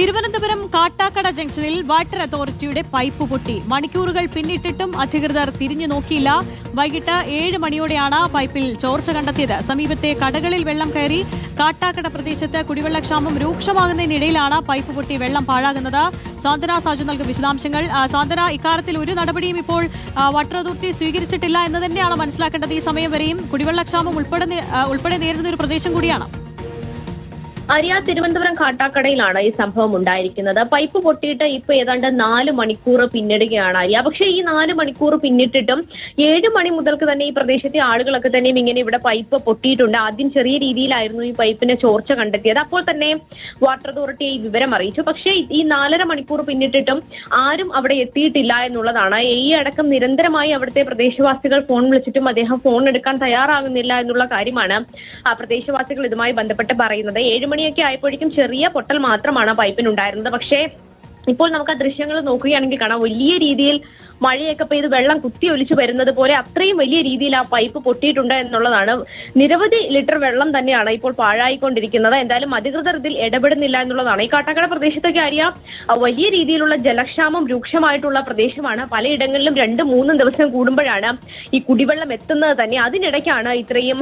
തിരുവനന്തപുരം കാട്ടാക്കട ജംഗ്ഷനിൽ വാട്ടർ അതോറിറ്റിയുടെ പൈപ്പ് പൊട്ടി. മണിക്കൂറുകൾ പിന്നിട്ടിട്ടും അധികൃതർ തിരിഞ്ഞു നോക്കിയില്ല. വൈകിട്ട് ഏഴ് മണിയോടെയാണ് പൈപ്പിൽ ചോർച്ച കണ്ടെത്തിയത്. സമീപത്തെ കടകളിൽ വെള്ളം കയറി കാട്ടാക്കട പ്രദേശത്ത് കുടിവെള്ളക്ഷാമം രൂക്ഷമാകുന്നതിനിടയിലാണ് പൈപ്പ് പൊട്ടി വെള്ളം പാഴാകുന്നത്. സാന്ത്വന സാജു നൽകും വിശദാംശങ്ങൾ. സാന്ത്വന ഇക്കാര്യത്തിൽ ഒരു നടപടിയും ഇപ്പോൾ വാട്ടർ അതോറിറ്റി സ്വീകരിച്ചിട്ടില്ല എന്ന് തന്നെയാണ് മനസ്സിലാക്കേണ്ടത് ഈ സമയം വരെയും. കുടിവെള്ളക്ഷാമം ഉൾപ്പെടെ ഉൾപ്പെടെ നേരിടുന്ന ഒരു പ്രദേശം കൂടിയാണ്. അരിയ തിരുവനന്തപുരം കാട്ടാക്കടയിലാണ് ഈ സംഭവം ഉണ്ടായിരിക്കുന്നത്. പൈപ്പ് പൊട്ടിയിട്ട് ഇപ്പൊ ഏതാണ്ട് നാല് മണിക്കൂർ പിന്നിടുകയാണ് അരിയ. പക്ഷെ ഈ നാല് മണിക്കൂർ പിന്നിട്ടിട്ടും ഏഴ് മണി മുതൽക്ക് തന്നെ ഈ പ്രദേശത്തെ ആളുകളൊക്കെ തന്നെയും ഇങ്ങനെ ഇവിടെ പൈപ്പ് പൊട്ടിയിട്ടുണ്ട്. ആദ്യം ചെറിയ രീതിയിലായിരുന്നു ഈ പൈപ്പിന് ചോർച്ച കണ്ടെത്തിയത്. അപ്പോൾ തന്നെ വാട്ടർ അതോറിറ്റി ഈ വിവരം അറിയിച്ചു. പക്ഷേ ഈ നാലര മണിക്കൂർ പിന്നിട്ടിട്ടും ആരും അവിടെ എത്തിയിട്ടില്ല എന്നുള്ളതാണ്. ഈ അടക്കം നിരന്തരമായി അവിടുത്തെ പ്രദേശവാസികൾ ഫോൺ വിളിച്ചിട്ടും അദ്ദേഹം ഫോൺ എടുക്കാൻ തയ്യാറാകുന്നില്ല എന്നുള്ള കാര്യമാണ് പ്രദേശവാസികൾ ഇതുമായി ബന്ധപ്പെട്ട് പറയുന്നത്. ഏഴ് മണിയൊക്കെ ആയപ്പോഴേക്കും ചെറിയ പൊട്ടൽ മാത്രമാണ് പൈപ്പിനുണ്ടായിരുന്നത്. പക്ഷേ ഇപ്പോൾ നമുക്ക് ആ ദൃശ്യങ്ങൾ നോക്കുകയാണെങ്കിൽ കാണാം. വലിയ രീതിയിൽ മഴയൊക്കെ പെയ്ത് വെള്ളം കുത്തി ഒലിച്ചു വരുന്നത് പോലെ അത്രയും വലിയ രീതിയിൽ ആ പൈപ്പ് പൊട്ടിയിട്ടുണ്ട് എന്നുള്ളതാണ്. നിരവധി ലിറ്റർ വെള്ളം തന്നെയാണ് ഇപ്പോൾ പാഴായിക്കൊണ്ടിരിക്കുന്നത്. എന്തായാലും അധികൃതർ ഇതിൽ ഇടപെടുന്നില്ല എന്നുള്ളതാണ്. ഈ കാട്ടാക്കട പ്രദേശത്തൊക്കെ അറിയാം വലിയ രീതിയിലുള്ള ജലക്ഷാമം രൂക്ഷമായിട്ടുള്ള പ്രദേശമാണ്. പലയിടങ്ങളിലും രണ്ട് മൂന്നും ദിവസം കൂടുമ്പോഴാണ് ഈ കുടിവെള്ളം എത്തുന്നത് തന്നെ. അതിനിടയ്ക്കാണ് ഇത്രയും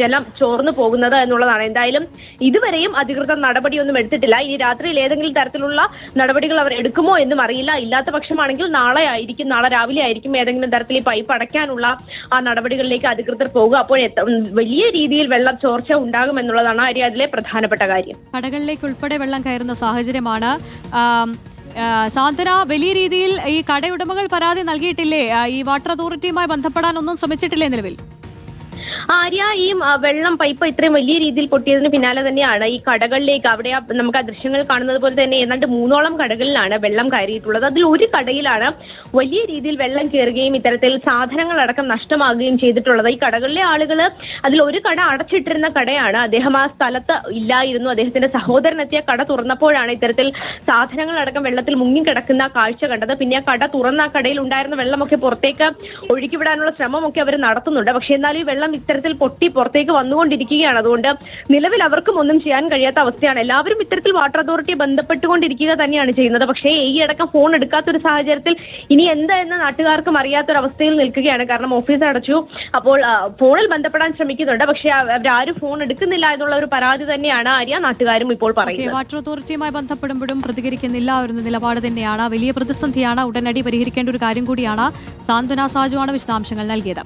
ജലം ചോർന്നു പോകുന്നത് എന്നുള്ളതാണ്. എന്തായാലും ഇതുവരെയും അധികൃതർ നടപടിയൊന്നും എടുത്തിട്ടില്ല. ഇനി രാത്രിയിൽ ഏതെങ്കിലും തരത്തിലുള്ള നടപടികൾ അവർ എടുക്കുമോ എന്നും അറിയില്ല. ഇല്ലാത്ത പക്ഷമാണെങ്കിൽ നാളെ ആയിരിക്കും നാളെ രാവിലെ ആയിരിക്കും ഏതെങ്കിലും തരത്തിൽ ഈ പൈപ്പ് അടയ്ക്കാനുള്ള ആ നടപടികളിലേക്ക് അധികൃതർ പോകുക. അപ്പോൾ വലിയ രീതിയിൽ വെള്ളം ചോർച്ച ഉണ്ടാകും എന്നുള്ളതാണ് അതിലെ പ്രധാനപ്പെട്ട കാര്യം. കടകളിലേക്ക് ഉൾപ്പെടെ വെള്ളം കയറുന്ന സാഹചര്യമാണ്. സാന്ത്വന വലിയ രീതിയിൽ ഈ കടയുടമകൾ പരാതി നൽകിയിട്ടില്ലേ? ഈ വാട്ടർ അതോറിറ്റിയുമായി ബന്ധപ്പെടാനൊന്നും ശ്രമിച്ചിട്ടില്ലേ നിലവിൽ? ആര്യ ഈ വെള്ളം പൈപ്പ് ഇത്രയും വലിയ രീതിയിൽ പൊട്ടിയതിന് പിന്നാലെ തന്നെയാണ് ഈ കടകളിലേക്ക് അവിടെ നമുക്ക് ആ ദൃശ്യങ്ങൾ കാണുന്നത് പോലെ തന്നെ ഏതാണ്ട് മൂന്നോളം കടകളിലാണ് വെള്ളം കയറിയിട്ടുള്ളത്. അതിൽ ഒരു കടയിലാണ് വലിയ രീതിയിൽ വെള്ളം കയറുകയും ഇത്തരത്തിൽ സാധനങ്ങൾ അടക്കം നഷ്ടമാകുകയും ചെയ്തിട്ടുള്ളത്. ഈ കടകളിലെ ആളുകൾ അതിൽ ഒരു കട അടച്ചിട്ടിരുന്ന കടയാണ്. അദ്ദേഹം ആ സ്ഥലത്ത് ഇല്ലായിരുന്നു. അദ്ദേഹത്തിന്റെ സഹോദരൻ എത്തിയ കട തുറന്നപ്പോഴാണ് ഇത്തരത്തിൽ സാധനങ്ങൾ അടക്കം വെള്ളത്തിൽ മുങ്ങിക്കിടക്കുന്ന കാഴ്ച കണ്ടത്. പിന്നെ ആ കട തുറന്ന ആ കടയിൽ ഉണ്ടായിരുന്ന വെള്ളമൊക്കെ പുറത്തേക്ക് ഒഴുക്കിവിടാനുള്ള ശ്രമമൊക്കെ അവർ നടത്തുന്നുണ്ട്. പക്ഷേ എന്നാൽ ഈ വെള്ളം ഇത്തരത്തിൽ പൊട്ടി പുറത്തേക്ക് വന്നുകൊണ്ടിരിക്കുകയാണ്. അതുകൊണ്ട് നിലവിൽ അവർക്കും ഒന്നും ചെയ്യാൻ കഴിയാത്ത അവസ്ഥയാണ്. എല്ലാവരും ഇത്തരത്തിൽ വാട്ടർ അതോറിറ്റിയെ ബന്ധപ്പെട്ടുകൊണ്ടിരിക്കുക തന്നെയാണ് ചെയ്യുന്നത്. പക്ഷേ ഈ അടക്കം ഫോൺ എടുക്കാത്ത ഒരു സാഹചര്യത്തിൽ ഇനി എന്താ എന്ന് നാട്ടുകാർക്കും അറിയാത്തൊരവസ്ഥയിൽ നിൽക്കുകയാണ്. കാരണം ഓഫീസ് അടച്ചു. അപ്പോൾ ഫോണിൽ ബന്ധപ്പെടാൻ ശ്രമിക്കുന്നുണ്ട്. പക്ഷേ അവരാരും ഫോൺ എടുക്കുന്നില്ല എന്നുള്ള ഒരു പരാതി തന്നെയാണ് ആര്യ നാട്ടുകാരും ഇപ്പോൾ പറയുന്നത്. വാട്ടർ അതോറിറ്റിയുമായി ബന്ധപ്പെടുമ്പോഴും പ്രതികരിക്കുന്നില്ല ഒരു നിലപാട് തന്നെയാണ്. വലിയ പ്രതിസന്ധിയാണ് ഉടനടി പരിഹരിക്കേണ്ട ഒരു കാര്യം കൂടിയാണ്. സാന്ത്വന സാജുവാണ് വിശദാംശങ്ങൾ നൽകിയത്.